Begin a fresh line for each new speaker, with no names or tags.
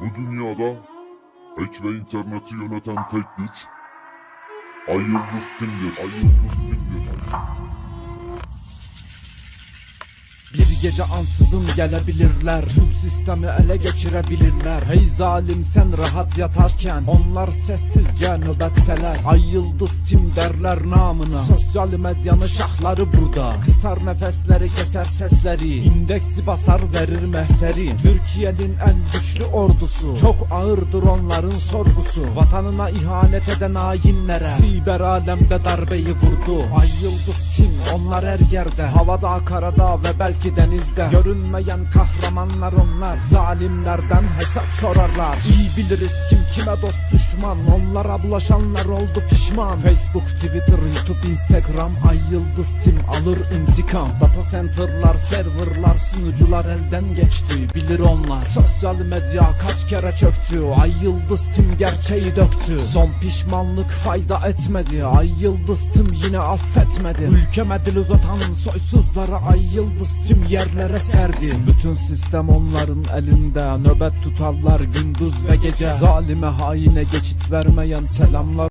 Bu dünyada hack ve interneti yöneten tek güç Ay Yıldız Tim'dir. Ay Yıldız Tim'dir.
Gece ansızın gelebilirler. Tüm sistemi ele geçirebilirler. Hey zalim sen rahat yatarken Onlar sessizce nöbetteler. Ay yıldız tim derler namına. Sosyal medyanın şahları burada. Kısar nefesleri keser sesleri. İndeksi basar verir mehteri. Türkiye'nin en güçlü ordusu. Çok ağırdır onların sorgusu. Vatanına ihanet eden hainlere. Siber alemde darbeyi vurdu. Ay yıldız tim onlar her yerde. Havada karada ve belki denizde Görünmeyen kahramanlar onlar. Zalimlerden hesap sorarlar. İyi biliriz kim kime dost düşman. Onlara bulaşanlar oldu pişman. Facebook, Twitter, YouTube, Instagram. Ay yıldız tim alır intikam. Data center'lar, serverlar, sunucular elden geçti Bilir onlar. Sosyal medya kaç kere çöktü Ay yıldız tim gerçeği döktü. Son pişmanlık fayda etmedi Ay yıldız tim yine affetmedi. Ülkeme dil uzatan soysuzlara Ay yıldız tim yerlere serdi. Bütün sistem onların elinde Nöbet tutarlar gündüz ve gece. Zalime haine geçit vermeyen selamlar